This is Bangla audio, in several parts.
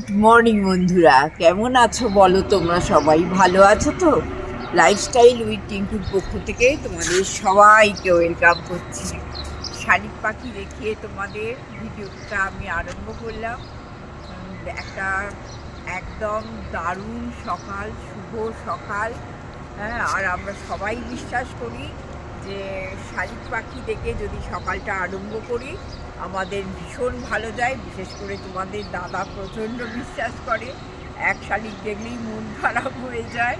গুড মর্নিং বন্ধুরা। কেমন আছো বলো তোমরা সবাই? ভালো আছো তো? লাইফস্টাইল উইথ টিঙ্কুর পক্ষ থেকে তোমাদের সবাইকে ওয়েলকাম করছি। শালিক পাখি দেখিয়ে তোমাদের ভিডিওটা আমি আরম্ভ করলাম। একটা একদম দারুণ সকাল, শুভ সকাল। হ্যাঁ আর আমরা সবাই বিশ্বাস করি যে শালিক পাখি দেখে যদি সকালটা আরম্ভ করি আমাদের ভীষণ ভালো যায়, বিশেষ করে তোমাদের দাদা প্রচণ্ড বিশ্বাস করে, এক শালিক দেখলেই মন খারাপ হয়ে যায়।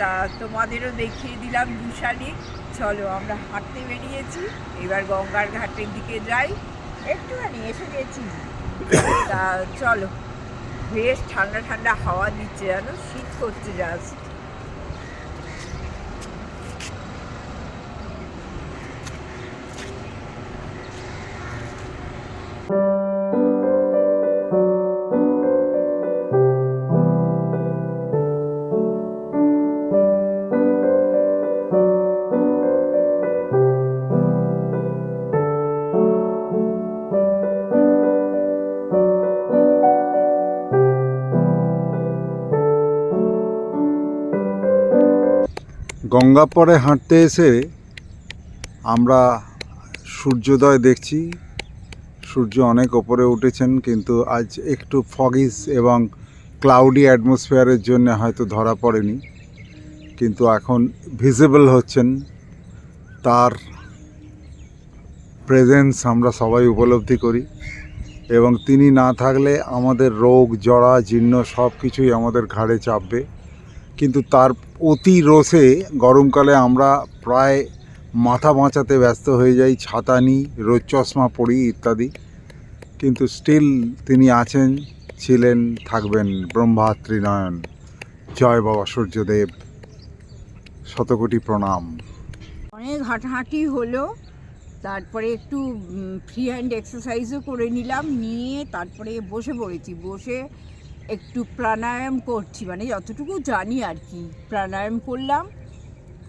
তা তোমাদেরও দেখিয়ে দিলাম দু শালিক। চলো আমরা হাঁটতে বেরিয়েছি, এবার গঙ্গার ঘাটের দিকে যাই। একটুখানি এসে গেছি। তা চলো, বেশ ঠান্ডা ঠান্ডা হাওয়া দিচ্ছে জানো শীত করছে জাস্ট গঙ্গাপরে হাঁটতে এসে আমরা সূর্যোদয় দেখছি। সূর্য অনেক ওপরে উঠেছেন, কিন্তু আজ একটু ফগিস এবং ক্লাউডি অ্যাটমসফিয়ারের জন্য হয়তো ধরা পড়েনি। কিন্তু এখন ভিজিবল হচ্ছেন। তার প্রেজেন্স আমরা সবাই উপলব্ধি করি এবং তিনি না থাকলে আমাদের রোগ জড়া জীর্ণ সব কিছুই আমাদের ঘাড়ে চাপবে। কিন্তু তার অতি রোষে গরমকালে আমরা প্রায় মাথা বাঁচাতে ব্যস্ত হয়ে যাই, ছাতা নিই রোদ চশমা পরি ইত্যাদি। কিন্তু স্টিল তিনি আছেন, ছিলেন, থাকবেন ব্রহ্মা ত্রিনয়ন জয় বাবা সূর্যদেব। শতকোটি প্রণাম। অনেক হাঁটাহাঁটি হলো, তারপরে একটু ফ্রি হ্যান্ড এক্সারসাইজও করে নিলাম, নিয়ে তারপরে বসে পড়েছি। বসে একটু প্রাণায়াম করছি মানে যতটুকু জানি আর কি। প্রাণায়াম করলাম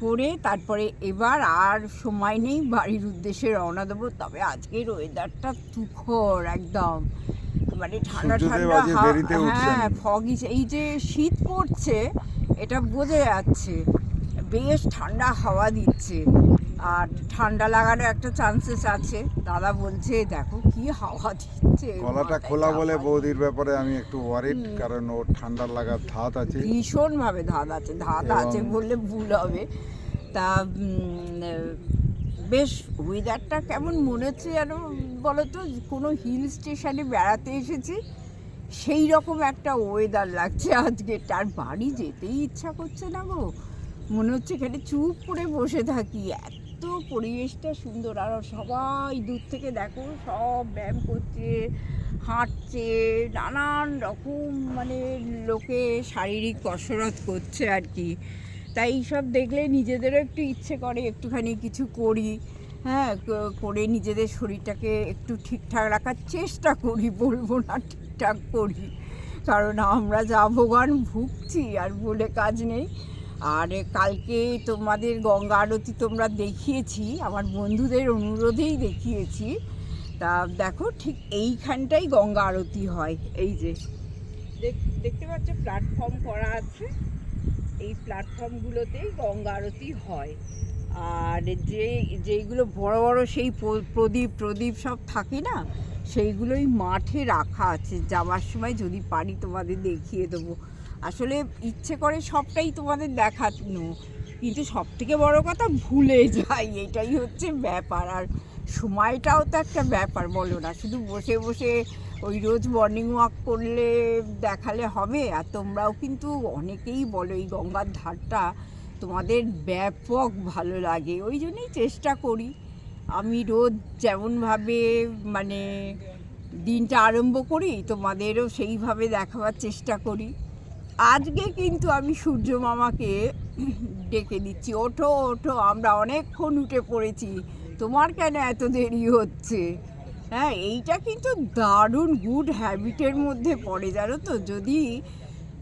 করে তারপরে এবার আর সময় নেই বাড়ির উদ্দেশ্যে রওনা দেবো। তবে আজকের ওয়েদারটা তুখর একদম। মানে ঠান্ডা ঠান্ডা। হ্যাঁ ফগি এই যে শীত পড়ছে এটা বোঝা যাচ্ছে। বেশ ঠান্ডা হাওয়া দিচ্ছে। আর ঠান্ডা লাগারও একটা চান্সেস আছে। দাদা বলছে দেখো কি হাওয়া দিচ্ছে গলাটা খোলা বলে বৌদির ব্যাপারে আমি একটু ওয়ারিড কারণ ওর ঠান্ডা লাগার ধাত আছে। ভীষণ ভাবে ধাঁধ আছে এবং- আছে বললে ভুল হবে। তা বেশ ওয়েদারটা কেমন মনে হচ্ছে যেন বলো তো কোনো হিল স্টেশনে বেড়াতে এসেছি সেই রকম একটা ওয়েদার লাগছে আজকে। তার বাড়ি যেতেই ইচ্ছা করছে না গো। মনে হচ্ছে এখানে চুপ করে বসে থাকি। এত পরিবেশটা সুন্দর, আর সবাই দূর থেকে দেখো, সব ব্যায়াম করছে, হাঁটছে, নানান রকম মানে লোকে শারীরিক কসরত করছে আর কি। তাই সব দেখলে নিজেদেরও একটু ইচ্ছে করে, একটুখানি কিছু করি হ্যাঁ করে নিজেদের শরীরটাকে একটু ঠিকঠাক রাখার চেষ্টা করি, বলব না ঠিকঠাক করি। কারণ আমরা যা ভোগান ভুগছি, আর বলে কাজ নেই। আর কালকে তোমাদের গঙ্গা আরতি তোমরা দেখিয়েছি, আমার বন্ধুদের অনুরোধেই দেখিয়েছি। তা দেখো ঠিক এইখানটাই গঙ্গা আরতি হয়, এই যে। দেখতে পাচ্ছ প্ল্যাটফর্ম করা আছে, এই প্ল্যাটফর্মগুলোতেই গঙ্গা আরতি হয়। আর যে, যেইগুলো বড় বড় সেই প্রদীপ প্রদীপ সব থাকে না, সেইগুলোই মাঠে রাখা আছে। যাওয়ার সময় যদি পারি তোমাদের দেখিয়ে দেবো। আসলে ইচ্ছে করে সবটাই তোমাদের দেখানো। কিন্তু সব থেকে বড় কথা ভুলে যাই, এটাই হচ্ছে ব্যাপার। আর সময়টাও তো একটা ব্যাপার, বলো না। শুধু বসে বসে ওই রোজ মর্নিং ওয়াক করলে দেখালে হবে, আর তোমরাও কিন্তু অনেকেই বলো এই গঙ্গার ধারটা, তোমাদের ব্যাপক ভালো লাগে। ওই জন্যই চেষ্টা করি। আমি রোজ যেমনভাবে মানে দিনটা আরম্ভ করি, তোমাদেরও সেইভাবে দেখাবার চেষ্টা করি। আজকে কিন্তু আমি সূর্য মামাকে ডেকে দিচ্ছি। ওঠো ওঠো, আমরা অনেকক্ষণ উঠে পড়েছি। তোমার কেন এত দেরি হচ্ছে? হ্যাঁ এইটা কিন্তু দারুণ গুড হ্যাবিটের মধ্যে পড়ে, জানো তো? যদি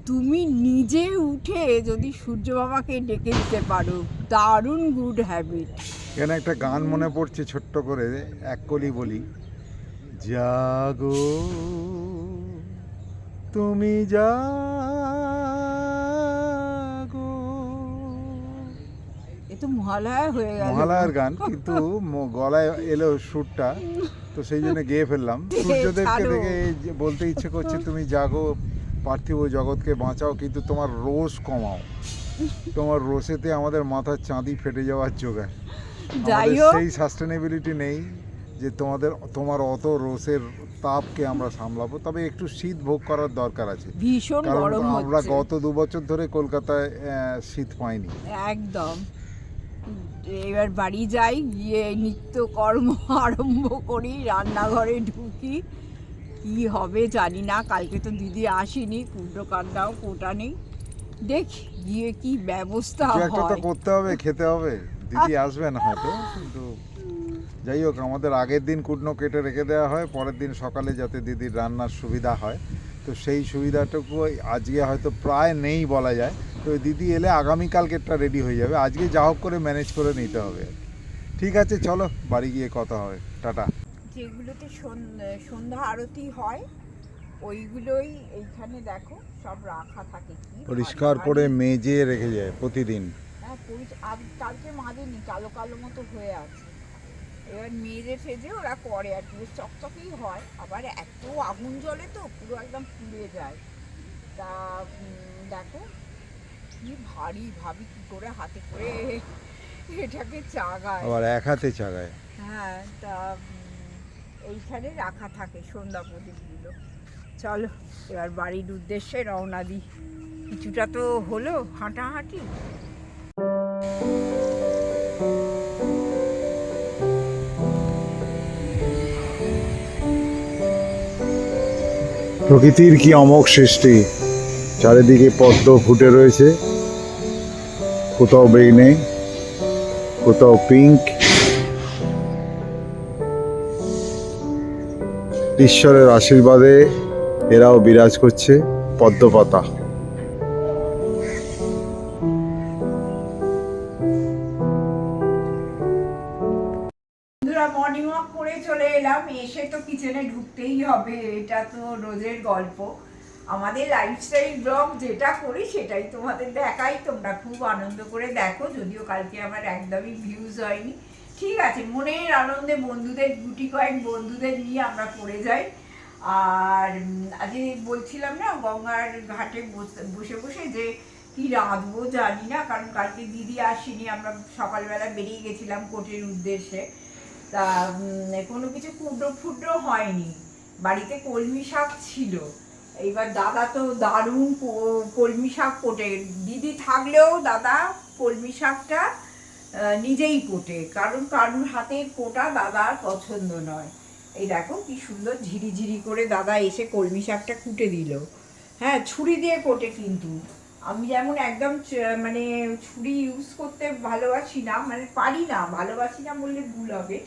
তুমি নিজে উঠে যদি সূর্য বাবাকে ডেকে দিতে পারো, দারুণ গুড হ্যাবিট এখানে একটা গান মনে পড়ছে ছোট্ট করে, এক কলি বলি, জাগো, তুমি জাগো মহালয়া হয়ে গেল। মহালয়ার গান কিন্তু গলায় এলো সুরটা তো সেই জন্য গেয়ে ফেললাম। সূর্যদেবকে দেখে বলতে ইচ্ছে করছে তুমি জাগো পার্থিব জগৎকে বাঁচাও কিন্তু তোমার রোষ কমাও। তোমার রোষেতে আমাদের মাথার চাঁদি ফেটে যাওয়ার জোগাড়। সেই সাস্টেনেবিলিটি নেই যে তোমাদের তোমার অত রোষের তাপকে আমরা সামলাবো তবে একটু শীত ভোগ করার দরকার আছে। ভীষণ কারণ আমরা গত দু বছর ধরে কলকাতায় শীত পাইনি। একদম। এবার বাড়ি যাই গিয়ে নিত্যকর্ম আরম্ভ করি রান্নাঘরে ঢুকি। কি হবে জানি না কালকে তো দিদি আসেনি কুটো কান্নাও কোটা নেই। দেখি গিয়ে কি ব্যবস্থা একটা তো করতে হবে খেতে হবে। দিদি আসবে না হয়তো কিন্তু যাই হোক আমাদের আগের দিন কুটনো কেটে রেখে দেওয়া হয় পরের দিন সকালে যাতে দিদির রান্নার সুবিধা হয়। তো সেই সুবিধাটুকু আজকে হয়তো প্রায় নেই বলা যায়। তো দিদি এলে আগামীকালকেরটা রেডি হয়ে যাবে। আজকে যা হোক করে ম্যানেজ করে নিতে হবে। ঠিক আছে চলো বাড়ি গিয়ে কথা হবে। টাটা। যেগুলোতে সন- সন্ধ্যা আরতি হয় ওইগুলোই এইখানে দেখো সব রাখা থাকে। কি পরিষ্কার করে মেজে রেখে যায় প্রতিদিন। হ্যাঁ কালকে মাজেনি কালো কালো মতো হয়ে আছে। এবার মেজে ফেজে ওরা করে আর কি বেশ চকচকেই হয়। আবার এত আগুন জ্বলে তো পুরো একদম পুড়ে যায়। তা দেখো কি ভারী ভাবি কি করে হাতে করে এটাকে চাগায়। আবার এক হাতে চাগায়। হ্যাঁ তা এইখানে রাখা থাকে সন্ধ্যা প্রদীপগুলো। চলো এবার বাড়ির উদ্দেশ্যে রওনা দিই। কিছুটা তো হলো হাঁটাহাঁটি। প্রকৃতির কি অমোঘ সৃষ্টি? চারিদিকে পদ্ম ফুটে রয়েছে। কোথাও বেগনে কোথাও পিঙ্ক। ঈশ্বরের আশীর্বাদে এরাও বিরাজ করছে পদ্মপাতা। বন্ধুরা মর্নিং ওয়াক করে চলে এলাম। এসে তো কিচেনে ঢুকতেই হবে, এটা তো রোজের গল্প। আমাদের লাইফস্টাইল ব্লগ যেটা করি সেটাই তোমাদের দেখাই। তোমরা খুব আনন্দ করে দেখো, যদিও কালকে আমার একদমই ভিউজ হয়নি। ঠিক আছে, মনের আনন্দে বন্ধুদের, গুটি কয়েক বন্ধুদের নিয়ে আমরা করে যাই। আর আজকে বলছিলাম না, গঙ্গার ঘাটে বসে বসে যে কি রাঁধবো জানি না, কারণ কালকে দিদি আসেনি, আমরা সকালবেলা বেরিয়ে গেছিলাম কোর্টের উদ্দেশ্যে। তা কোনো কিছু কুমড়ো ফুটরো হয়নি। বাড়িতে কলমি শাক ছিল। এইবার দাদা তো দারুণ কলমি শাক কোটে। দিদি থাকলেও দাদা কলমি শাকটা নিজেই কোটে। কারণ কারুর হাতের কোটা দাদার পছন্দ নয়। এই দেখো কি সুন্দর ঝিরি ঝিরি করে দাদা এসে কলমি শাকটা কুটে দিল। হ্যাঁ ছুরি দিয়ে কোটে কিন্তু। আমি যেমন একদম মানে ছুরি ইউজ করতে ভালোবাসি না মানে পারি না, ভালোবাসি না বললে ভুল হবে।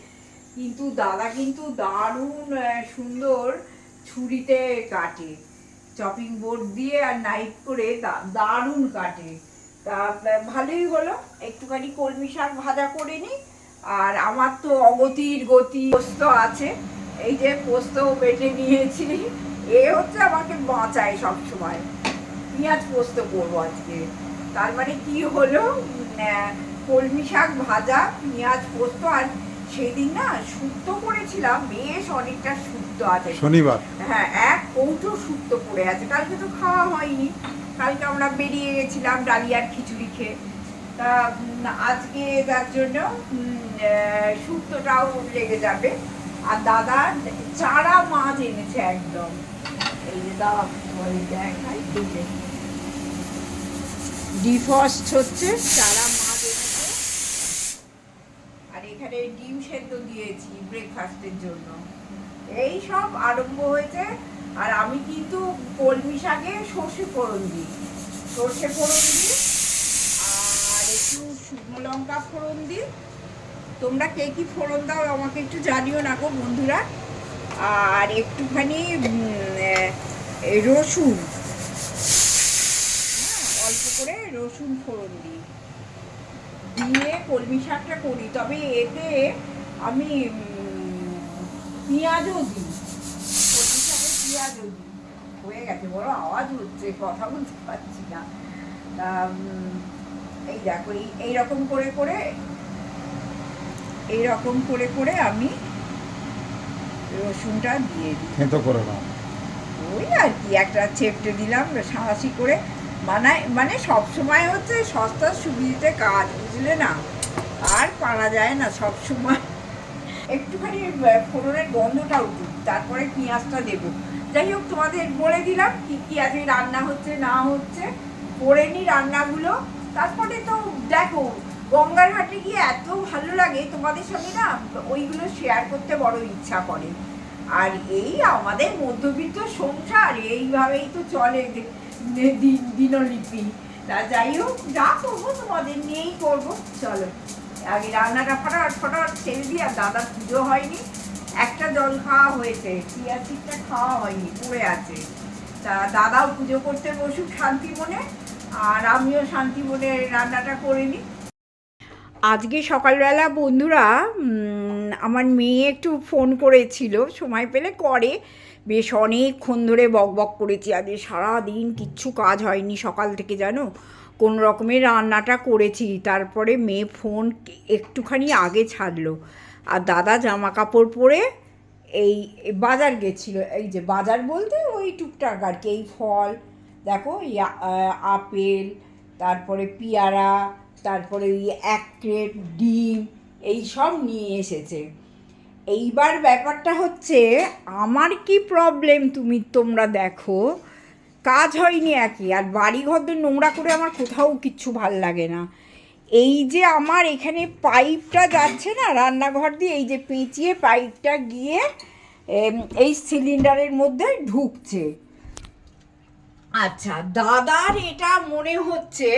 কিন্তু দাদা কিন্তু দারুণ সুন্দর ছুরিতে কাটে। চপিং বোর্ড দিয়ে আর নাইফ করে দারুণ কাটে। তা ভালোই হলো। একটুখানি কলমি শাক ভাজা করে নিই। আর আমার তো অগতির গতি পোস্ত আছে। এই যে পোস্ত বেটে নিয়েছি। এ হচ্ছে আমাকে বাঁচায় সবসময়। পেঁয়াজ পোস্ত করব আজকে। তার মানে কি হলো? কলমি শাক ভাজা, পেঁয়াজ পোস্ত আর সেদিন না শুক্তো করেছিলাম বেশ অনেকটা শুক্তো আছে। শনিবার। হ্যাঁ এক কৌটো শুক্তো পড়ে আছে। কালকে তো খাওয়া হয়নি। কালকে আমরা বেরিয়ে গেছিলাম ডালিয়ার খিচুড়ি খেয়ে। তা আজকে তার জন্য উম, শুক্তোটাও লেগে যাবে। আর দাদা চারা মাছ এনেছে একদম। এই যে দাদা দেখাই ডিফস্ট হচ্ছে চারা মাছ। এখানে ডিম সেদ্ধ দিয়েছি ব্রেকফাস্টের জন্য। এই সব আরম্ভ হয়েছে, আর আমি কিন্তু কলমি শাকে সর্ষে ফোড়ন দিই। সর্ষে ফোড়ন দিই, আর একটু শুকনো লঙ্কা ফোড়ন দিই। তোমরা কে কী ফোড়ন দাও আমাকে একটু জানিও না গো বন্ধুরা। আর একটুখানি রসুন। হ্যাঁ অল্প করে রসুন ফোড়ন দিই। দিয়ে কলমি শাকটা করি। তবে এতে আমি পেঁয়াজও দিই। কলমি শাকে পেঁয়াজও দিই। হয়ে গেছে বড় আওয়াজ হচ্ছে কথা বলতে পারছি না। এই দেখো এই এইরকম করে করে এইরকম করে করে আমি রসুনটা দিয়ে দিই। থেঁতো করে নাও। ওই আর কি একটা চেপটে দিলাম সাঁড়াশি করে মানে মানে সব সময় হচ্ছে সস্তার সুবিধেতে কাজ, বুঝলে না? আর পারা যায় না সব সময়। একটুখানি ফোড়নের গন্ধটা উঠুক, তারপরে পেঁয়াজটা দেবো। যাই হোক, তোমাদের বলে দিলাম কি কি আজকে রান্না হচ্ছে, না হচ্ছে। করে নি রান্নাগুলো। তারপরে তো দেখো, গঙ্গার ঘাটে গিয়ে এত ভালো লাগে, তোমাদের সঙ্গে না ওইগুলো শেয়ার করতে বড় ইচ্ছা করে। আর এই আমাদের মধ্যবিত্ত সংসার, এইভাবেই তো চলে। দিন দিনলিপি। তা যাই হোক, যা করব, তোমাদের নিয়েই করব। চলো, আগে রান্নাটা ফটাফট ফটাফট ছেড়ে দিই, আর দাদার পুজো হয়নি। একটা জল খাওয়া হয়েছে চিয়াশিটটা খাওয়া হয়নি, পড়ে আছে। তা দাদাও পুজো করতে বসুক শান্তি মনে আর আমিও শান্তি মনে রান্নাটা করে নিই। আজকে সকালবেলা বন্ধুরা আমার মেয়ে একটু ফোন করেছিল, সময় পেলে করে। বেশ অনেকক্ষণ ধরে বক বক করেছি আজকে সারাদিন কিচ্ছু কাজ হয়নি সকাল থেকে, জানো? কোন রকমের রান্নাটা করেছি, তারপরে মেয়ে ফোন একটুখানি আগে ছাড়লো। আর দাদা জামা কাপড় পরে এই বাজার গেছিল, এই যে বাজার বলতে ওই টুকটাক আর কি, এই ফল, দেখো আপেল, তারপরে পেয়ারা, তারপরে ওই এক ক্রেট ডিম, এই সব নিয়ে এসেছে। এইবার ব্যাপারটা হচ্ছে, আমার কি প্রবলেম তুমি তোমরা দেখো? কাজ হয়নি একই, আর বাড়ি ঘর নোংরা করে আমার কোথাও কিচ্ছু ভালো লাগে না। এই যে আমার এখানে পাইপটা যাচ্ছে না রান্নাঘর দিয়ে, এই যে পেঁচিয়ে পাইপটা গিয়ে এই সিলিন্ডারের মধ্যে ঢুকছে। আচ্ছা দাদার এটা মনে হচ্ছে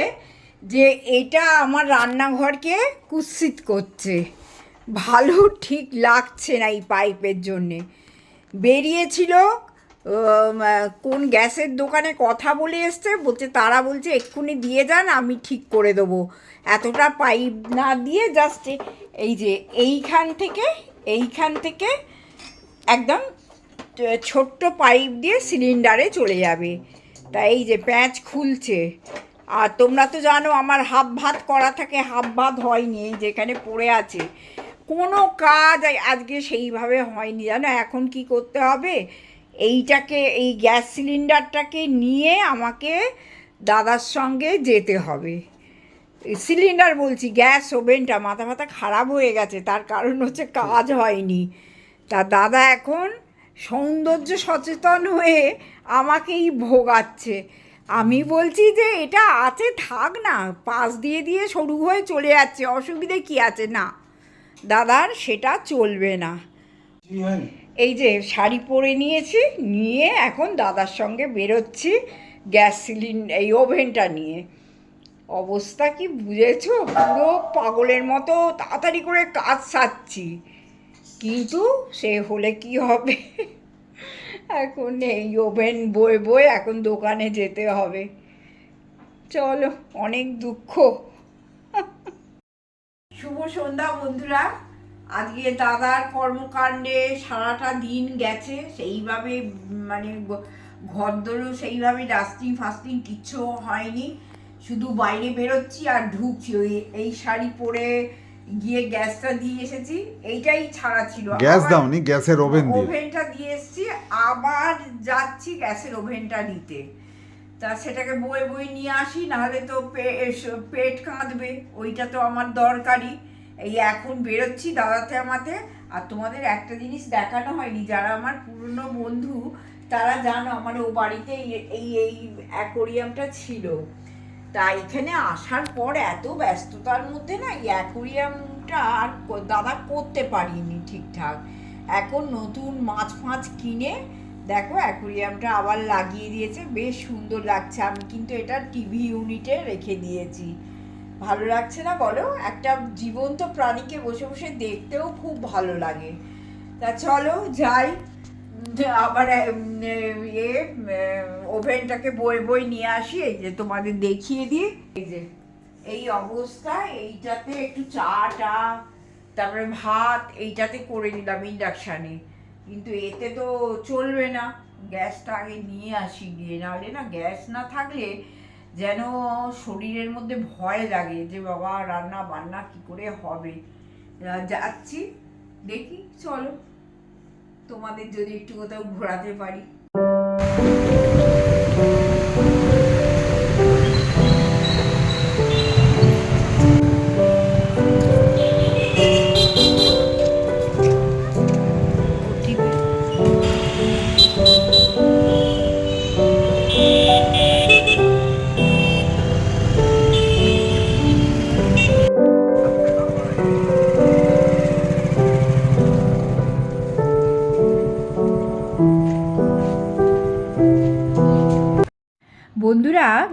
যে, এটা আমার রান্নাঘরকে কুৎসিত করছে। ভালো ঠিক লাগছে না এই পাইপের জন্যে। বেরিয়েছিল কোন গ্যাসের দোকানে কথা বলে এসছে, বলছে তারা বলছে, এক্ষুনি দিয়ে যান, আমি ঠিক করে দেবো। এতটা পাইপ না দিয়ে জাস্ট এই যে এইখান থেকে এইখান থেকে একদম ছোট্ট পাইপ দিয়ে সিলিন্ডারে চলে যাবে। তা এই যে প্যাঁচ খুলছে। আর তোমরা তো জানো, আমার হাফ ভাত করা থাকে, হাফ ভাত হয়নি যেখানে পড়ে আছে। কোনো কাজ আজকে সেইভাবে হয়নি, জানো? এখন কি করতে হবে? এইটাকে, এই গ্যাস সিলিন্ডারটাকে নিয়ে আমাকে দাদার সঙ্গে যেতে হবে। সিলিন্ডার বলছি, গ্যাস ওভেনটা মাথা মাথা খারাপ হয়ে গেছে, তার কারণ হচ্ছে কাজ হয়নি। তা দাদা এখন সৌন্দর্য সচেতন হয়ে আমাকেই ভোগাচ্ছে। আমি বলছি যে, এটা আছে, থাক না, পাশ দিয়ে দিয়ে সরু হয়ে চলে যাচ্ছে, অসুবিধে কি আছে? না। দাদার সেটা চলবে না। এই যে শাড়ি পরে নিয়েছি নিয়ে এখন দাদার সঙ্গে বেরোচ্ছি গ্যাস সিলিন্ডার এই ওভেনটা নিয়ে। অবস্থা কি বুঝেছ? পুরো পাগলের মতো তাড়াতাড়ি করে কাজ সারছি। কিন্তু সে হলে কি হবে? এখন এই ওভেন বয়ে বয়ে এখন দোকানে যেতে হবে। চলো অনেক দুঃখ। শুভ সন্ধ্যা বন্ধুরা। আজকে দাদার কর্মকাণ্ডে সারাটা দিন গেছে। সেইভাবে মানে ঘরদোরও সেইভাবে ডাস্টিং ফাস্টিং কিচ্ছু হয়নি। শুধু বাইরে বেরোচ্ছি আর ঢুকছি। ওই এই শাড়ি পরে গিয়ে গ্যাসটা দিয়ে এসেছি। এইটাই ছাড়া ছিল। গ্যাস দাওনি গ্যাসের ওভেন দিয়ে? ওভেনটা দিয়ে এসছি। আবার যাচ্ছি গ্যাসের ওভেনটা নিতে। তা সেটাকে বয়ে বয়ে নিয়ে আসি, নাহলে তো পেট কাঁদবে। ওইটা তো আমার দরকারি এই এখন বেরোচ্ছি দাদাতে আমাতে। আর তোমাদের একটা জিনিস দেখানো হয়নি, যারা আমার পুরনো বন্ধু, তারা জানো আমার ও বাড়িতে এই এই অ্যাকোরিয়ামটা ছিল। তা এখানে আসার পর এত ব্যস্ততার মধ্যে না এই অ্যাকোরিয়ামটা আর দাদা করতে পারিনি ঠিকঠাক। এখন নতুন মাছ ফাছ কিনে দেখো, অ্যাকোরিয়ামটা আবার লাগিয়ে দিয়েছে। বেশ সুন্দর লাগছে। আমি কিন্তু এটা টিভি ইউনিটে রেখে দিয়েছি। ভালো লাগছে না বলো? একটা জীবন্ত প্রাণীকে বসে বসে দেখতেও খুব ভালো লাগে। তা চলো, যাই। আবার ইয়ে ওভেনটাকে বই বই নিয়ে আসি। এই যে তোমাদের দেখিয়ে দিই। এই যে, এই অবস্থা। এইটাতে একটু চা টা তারপরে ভাত, এইটাতে করে নিলাম ইন্ডাকশানে। কিন্তু এতে তো চলবে না। গ্যাসটা আগে নিয়ে আসি গিয়ে নাহলে না গ্যাস না থাকলে যেন শরীরের মধ্যে ভয় লাগে যে বাবা রান্না বান্না কি করে হবে। যাচ্ছি, দেখি, চলো। তোমাদের যদি একটু কোথাও ঘোরাতে পারি।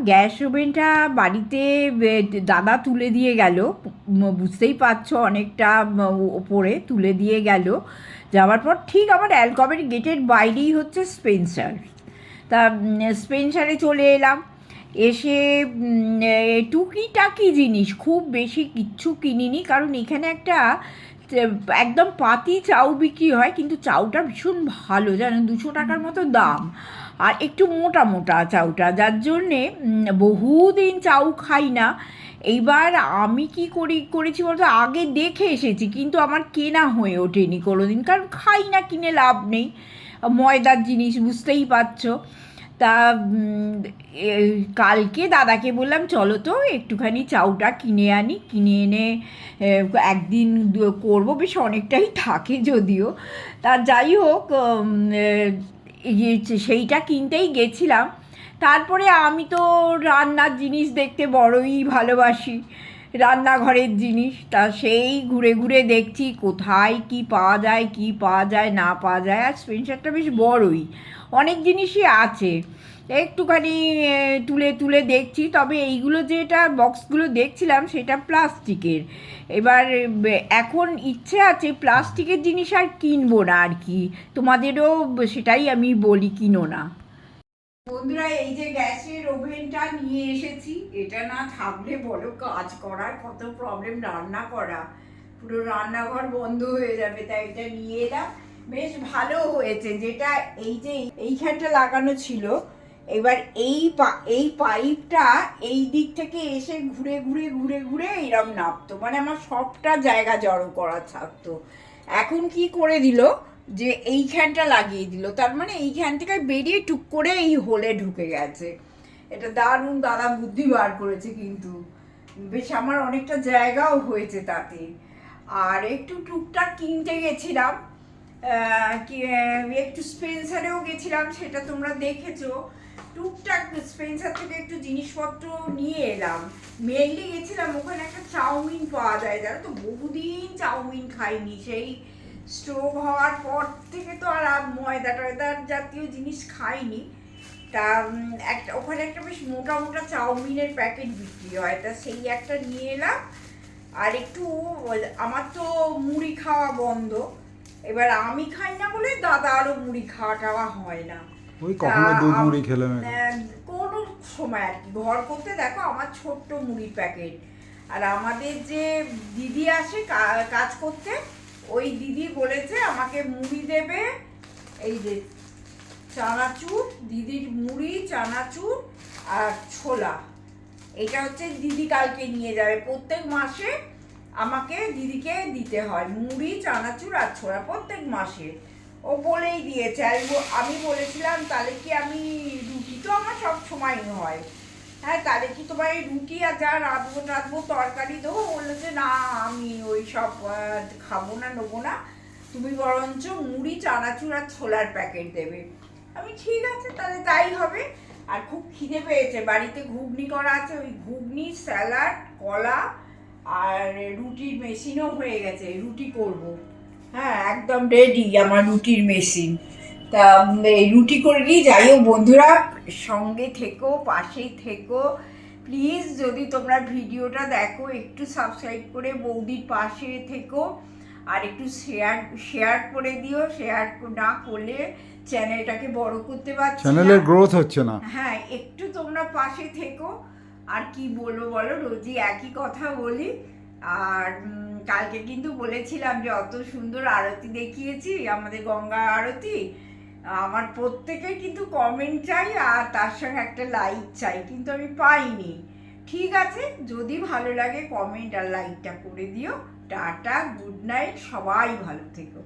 গ্যাস ওভেনটা বাড়িতে দাদা তুলে দিয়ে গেল। বুঝতেই পারছ অনেকটা ওপরে তুলে দিয়ে গেল। যাওয়ার পর ঠিক আমার অ্যালকবের গেটের বাইরেই হচ্ছে স্পেন্সার। তা স্পেন্সারে চলে এলাম। এসে টুকিটাকি জিনিস খুব বেশি কিচ্ছু কিনিনি। কারণ এখানে একটা একদম পাতি চাউ বিক্রি হয়, কিন্তু চাউটা ভীষণ ভালো জানেন দুশো টাকার মতো দাম। আর একটু মোটা মোটা চাউটা, যার জন্যে বহুদিন চাউ খাই না। এইবার আমি কি করি, করেছি বলতো, আগে দেখে এসেছি, কিন্তু আমার কেনা হয়ে ওঠেনি কোনোদিন, কারণ খাই না, কিনে লাভ নেই। ময়দার জিনিস, বুঝতেই পারছ। তা কালকে দাদাকে বললাম, চলো তো, একটুখানি চাউটা কিনে আনি, কিনে এনে একদিন করব। বেশ অনেকটাই থাকে যদিও। তা যাই হোক সেইটা কিনতেই গেছিলাম। তারপরে আমি তো রান্নার জিনিস দেখতে বড়ই ভালোবাসি। রান্নাঘরের জিনিস, তা সেই ঘুরে ঘুরে দেখছি কোথায় কি পাওয়া যায়, কি পাওয়া যায়, না পাওয়া যায়। আর স্পেন্সারটা বেশ বড়ই। অনেক জিনিসই আছে। একটুখানি তুলে তুলে দেখছি। তবে এইগুলো যেটা বক্সগুলো দেখছিলাম, সেটা প্লাস্টিকের। এবার এখন ইচ্ছে আছে প্লাস্টিকের জিনিস আর কিনবো না আর কি। তোমাদেরও সেটাই আমি বলি, কিনো না। বন্ধুরা, এই যে গ্যাসের ওভেনটা নিয়ে এসেছি। এটা না থাকলে বলো, কাজ করার কত প্রবলেম রান্না করা। পুরো রান্নাঘর বন্ধ হয়ে যাবে, তাই এটা নিয়ে এলাম। বেশ ভালো হয়েছে, যেটা এই যে এইখানটা লাগানো ছিল। এবার এই পা- এই পাইপটা এই দিক থেকে এসে ঘুরে ঘুরে ঘুরে ঘুরে এরম নামতো মানে আমার সবটা জায়গা জড়ো করা থাকতো। এখন কি করে দিল? যে এইখানটা লাগিয়ে দিল। তার মানে এইখান থেকে বেরিয়ে টুক করে এই হোলে ঢুকে গেছে। এটা দারুণ দাদা বুদ্ধি বার করেছে কিন্তু। বেশ আমার অনেকটা জায়গাও হয়েছে তাতে। আর একটু টুকটাক কিনতে গেছিলাম। একটু স্পেন্সারেও গেছিলাম, সেটা তোমরা দেখেছ। টুকটাক স্পেন্সার থেকে একটু জিনিসপত্র নিয়ে এলাম। মেনলি গেছিলাম, ওখানে একটা চাউমিন পাওয়া যায় জানো তো বহুদিন চাউমিন খাইনি সেই স্ট্রোক হওয়ার পর থেকে তো আর ময়দা টয়দার জাতীয় জিনিস খাইনি তা একটা, ওখানে একটা বেশ মোটা মোটা চাউমিনের প্যাকেট বিক্রি হয়। তা সেই একটা নিয়ে এলাম। আর একটু, আমার তো মুড়ি খাওয়া বন্ধ। এবার আমি খাই না বলে দাদা আরও মুড়ি খাওয়া টাওয়া হয় না। ওই কখনো আম- মুড়ি খেলাম আহ, কোনো সময় আর কি। ঘর করতে দেখো আমার ছোট্ট মুড়ির প্যাকেট। আর আমাদের যে দিদি আসে কাজ করতে ওই দিদি বলেছে আমাকে মুড়ি দেবে। এই যে চানাচুর দিদির মুড়ি চানাচুর আর ছোলা। এটা হচ্ছে দিদি কালকে নিয়ে যাবে। প্রত্যেক মাসে আমাকে দিদিকে দিতে হয়। মুড়ি চানাচুর আর ছোলা প্রত্যেক মাসে। ও বলেই দিয়েছে, আর আমি বলেছিলাম, তাহলে কি আমি রুটি? তো আমার সব সময় হয়। হ্যাঁ তাহলে কি তোমার এই রুটি আর যা রাঁধবো টাধবো তরকারি দেবো? বলল যে, না, আমি ওই সব খাব না, নেব না। তুমি বরঞ্চ মুড়ি, চানাচুর আর ছোলার প্যাকেট দেবে। আমি, ঠিক আছে, তাহলে তাই হবে। আর খুব খিদে পেয়েছে। বাড়িতে ঘুগনি করা আছে, ওই ঘুগনি, স্যালাড, কলা আর রুটির মেশিনও হয়ে গেছে, রুটি করব। হ্যাঁ একদম রেডি আমার রুটির মেশিন তা এই রুটি করে নিয়ে যাই হোক বন্ধুরা। সঙ্গে থেকো পাশেই থেকো। প্লিজ যদি তোমরা ভিডিওটা দেখো একটু সাবস্ক্রাইব করে বৌদির পাশে থেকো। আর একটু শেয়ার শেয়ার করে দিও শেয়ার না করলে চ্যানেলটাকে বড় করতে পারছি চ্যানেলের গ্রোথ হচ্ছে না। হ্যাঁ একটু তোমরা পাশে থেকো। আর কি বলব বলো রোজই একই কথা বলি। আর কালকে কিন্তু বলেছিলাম যে অত সুন্দর আরতি দেখিয়েছি, আমাদের গঙ্গা আরতি। আমার প্রত্যেকের কিন্তু কমেন্ট চাই আর তার সঙ্গে একটা লাইক চাই, কিন্তু আমি পাইনি। ঠিক আছে, যদি ভালো লাগে কমেন্ট আর লাইকটা করে দিও। টাটা গুড নাইট সবাই ভালো থেকো।